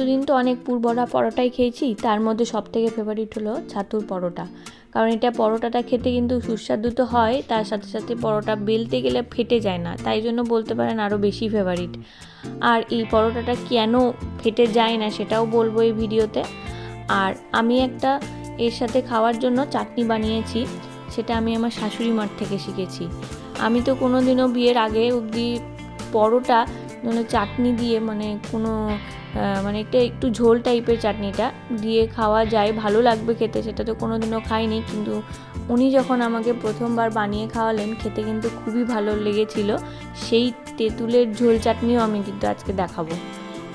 এতদিন তো অনেক পুর পরোটাই খেয়েছি, তার মধ্যে সব থেকে ফেভারিট হলো ছাতুর পরোটা। কারণ এটা পরোটাটা খেতে কিন্তু সুস্বাদু তো হয়, তার সাথে সাথে পরোটা বেলতে গেলে ফেটে যায় না, তাই জন্য বলতে পারেন আরও বেশি ফেভারিট আর এই পরোটাটা কেন ফেটে যায় না সেটাও বলব এই ভিডিওতে। আর আমি একটা এর সাথে খাওয়ার জন্য চাটনি বানিয়েছি, সেটা আমি আমার শাশুড়ি মার থেকে শিখেছি। আমি তো কোনো দিনও বিয়ের আগে অবধি পরোটা মানে চাটনি দিয়ে মানে কোনো মানে একটা একটু ঝোল টাইপের চাটনিটা দিয়ে খাওয়া যায়, ভালো লাগবে খেতে, সেটা তো কোনো দিনও খাইনি, কিন্তু উনি যখন আমাকে প্রথমবার বানিয়ে খাওয়ালেন, খেতে কিন্তু খুবই ভালো লেগেছিল। সেই তেঁতুলের ঝোল চাটনিও আমি কিন্তু আজকে দেখাবো।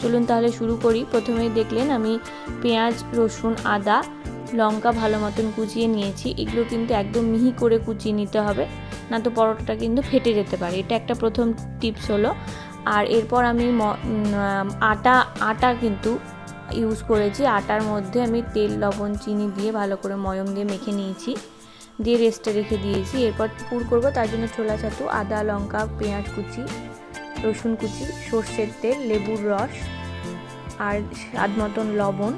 চলুন তাহলে শুরু করি। প্রথমেই দেখলেন আমি পেঁয়াজ, রসুন, আদা, লঙ্কা ভালো মতন কুচিয়ে নিয়েছি। এগুলো কিন্তু একদম মিহি করে কুচিয়ে নিতে হবে, না তো পরোটাটা কিন্তু ফেটে যেতে পারে। এটা একটা প্রথম টিপস হলো। আর এরপর আমি আটা আটা কিন্তু ইউজ করেছি। আটার মধ্যে আমি তেল, লবণ, চিনি দিয়ে ভালো করে ময়ম দিয়ে মেখে নিয়েছি। দিয়ে রেস্টে রেখে দিয়েছি। এরপর পুর করব। তার জন্য ছোলা ছাতু, আদা, লঙ্কা, পেঁয়াজ কুচি, রসুন কুচি, সর্ষের তেল, লেবুর রস আর স্বাদ মতন লবণ।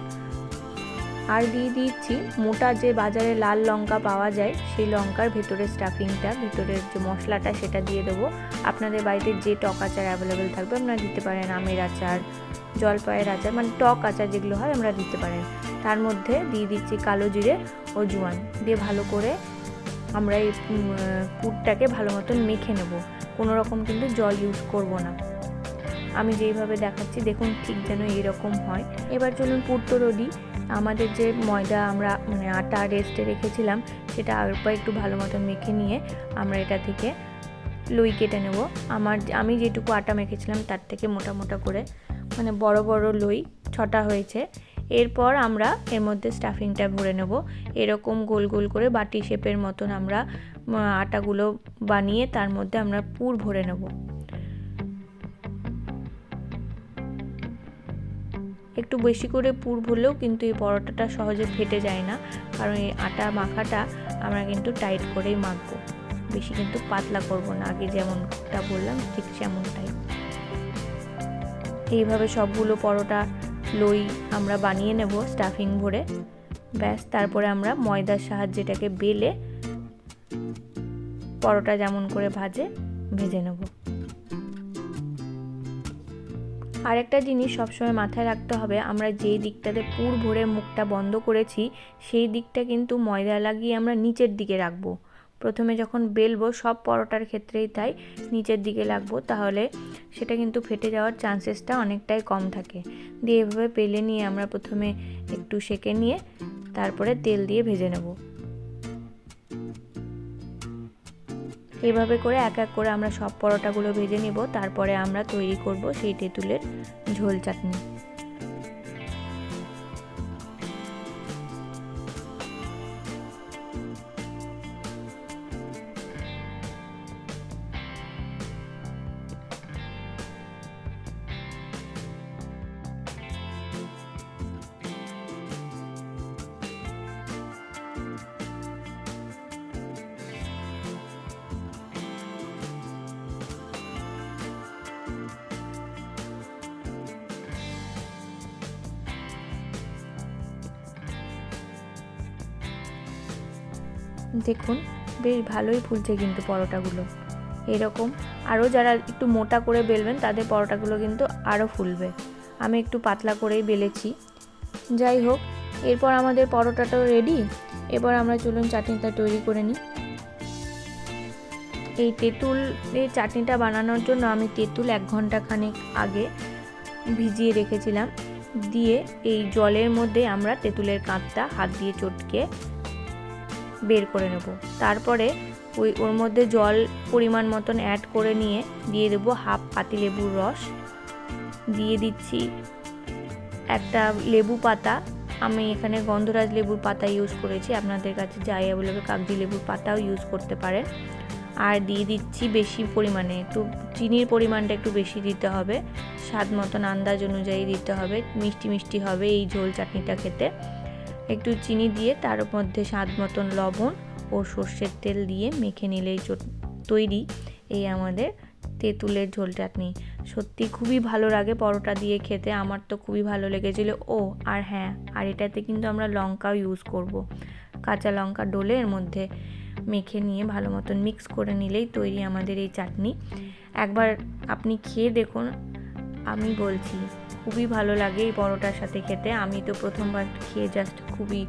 আর দিয়ে দিচ্ছি মোটা যে বাজারে লাল লঙ্কা পাওয়া যায়, সেই লঙ্কার ভেতরের স্টাফিংটা ভেতরের যে মশলাটা সেটা দিয়ে দেবো। আপনাদের বাড়িতে যে টক আচার অ্যাভেলেবেল থাকবে, আপনারা দিতে পারেন আমের আচার, জলপাইয়ের আচার মানে টক আচার যেগুলো হয় আমরা দিতে পারেন। তার মধ্যে দিয়ে দিচ্ছি কালো জিরে ও জোয়ান। দিয়ে ভালো করে আমরা এই পুরটাকে ভালো মতন মেখে নেব। কোনো রকম কিন্তু জল ইউজ করব না। আমি যেইভাবে দেখাচ্ছি, দেখুন ঠিক যেন এইরকম হয়। এবার চলুন পুর তো আমাদের যে ময়দা আমরা মানে আটা রেস্টে রেখেছিলাম, সেটা আরেকবার একটু ভালো মতন মেখে নিয়ে আমরা এটা থেকে লুই কেটে নেব। আমার আমি যেটুকু আটা মেখেছিলাম, তার থেকে মোটা মোটা করে মানে বড় বড় লই ছটা হয়েছে। এরপর আমরা এর মধ্যে স্টাফিংটা ভরে নেব। এরকম গোল গোল করে বাটি শেপের মতন আমরা আটাগুলো বানিয়ে তার মধ্যে আমরা পুর ভরে নেব। একটু বেশি করে পুর ভরলেও কিন্তু এই পরোটাটা সহজে ফেটে যায় না। কারণ এই আটা মাখাটা আমরা কিন্তু টাইট করেই মাখবো। বেশি কিন্তু পাতলা করব না, আগে যেমনটা বললাম ঠিক সেমনটাই। এইভাবে সবগুলো পরোটা লই আমরা বানিয়ে নেব স্টাফিং ভরে। ব্যাস, তারপরে আমরা ময়দার সাহায্যে এটাকে বেলে পরোটা যেমন করে ভাজে, ভেজে নেব। আরেকটা জিনিস সবসময় মাথায় রাখতে হবে, আমরা যেই দিকটাতে পুর ভরে মুখটা বন্ধ করেছি, সেই দিকটা কিন্তু ময়দা লাগিয়ে আমরা নিচের দিকে রাখব। প্রথমে যখন বেলবো, সব পরোটার ক্ষেত্রেই তাই, নিচের দিকে লাগবো তাহলে সেটা কিন্তু ফেটে যাওয়ার চান্সেসটা অনেকটাই কম থাকে। দিয়ে এভাবে পেলে নিয়ে আমরা প্রথমে একটু সেকে নিয়ে, তারপরে তেল দিয়ে ভেজে নেব। এভাবে করে এক এক করে আমরা সব পরোটাগুলো ভেজে নেব। তারপরে আমরা তৈরি করব সেই তেঁতুলের ঝোল চাটনি। দেখুন, বেশ ভালোই ফুলছে কিন্তু পরোটাগুলো। এরকম আরও যারা একটু মোটা করে বেলবেন, তাদের পরোটাগুলো কিন্তু আরও ফুলবে। আমি একটু পাতলা করেই বেলেছি। যাই হোক, এরপর আমাদের পরোটাটাও রেডি এবার আমরা চলুন চাটনিটা তৈরি করে নিই। এই তেঁতুল, এই চাটনিটা বানানোর জন্য আমি তেঁতুল এক ঘণ্টা খানেক আগে ভিজিয়ে রেখেছিলাম। দিয়ে এই জলের মধ্যে আমরা তেঁতুলের কাঁচটা হাত দিয়ে চটকে বের করে নেব। তারপরে ওই, ওর মধ্যে জল পরিমাণ মতন অ্যাড করে নিয়ে দিয়ে দেবো হাফ পাতিলেবুর রস। দিয়ে দিচ্ছি একটা লেবু পাতা। আমি এখানে গন্ধরাজ লেবুর পাতা ইউজ করেছি। আপনাদের কাছে যাই অ্যাভেলেবল কাগজি লেবুর পাতাও ইউজ করতে পারেন। আর দিয়ে দিচ্ছি বেশি পরিমাণে, একটু চিনির পরিমাণটা একটু বেশি দিতে হবে। স্বাদ মতন আন্দাজ অনুযায়ী দিতে হবে। মিষ্টি মিষ্টি হবে এই ঝোল চাটনিটা খেতে। একটু চিনি দিয়ে তার মধ্যে স্বাদ মতন লবণ ও সর্ষের তেল দিয়ে মেখে নিলেই তৈরি। এই আমাদের তেঁতুলের ঝোল চাটনি। সত্যি খুবই ভালো লাগে পরোটা দিয়ে খেতে। আমার তো খুবই ভালো লেগেছিলো। ও, আর হ্যাঁ আর এটাতে কিন্তু আমরা লঙ্কাও ইউজ করব। কাঁচা লঙ্কা ডলে এর মধ্যে মেখে নিয়ে ভালো মতন মিক্স করে নিলেই তৈরি আমাদের এই চাটনি। একবার আপনি খেয়ে দেখুন। আমি বলছি, খুবই ভালো লাগে এই পরোটার সাথে খেতে। আমি তো প্রথমবার খেয়ে জাস্ট খুবই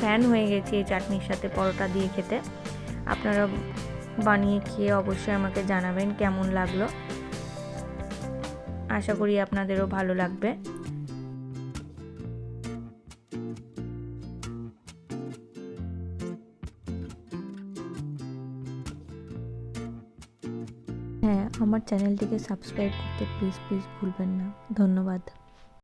ফ্যান হয়ে গেছি এই চাটনির সাথে পরোটা দিয়ে খেতে। আপনারা বানিয়ে খেয়ে অবশ্যই আমাকে জানাবেন কেমন লাগল। আশা করি আপনাদেরও ভালো লাগবে। হ্যাঁ আমার চ্যানেলটিকে সাবস্ক্রাইব করতে প্লিজ প্লিজ ভুলবেন না। ধন্যবাদ।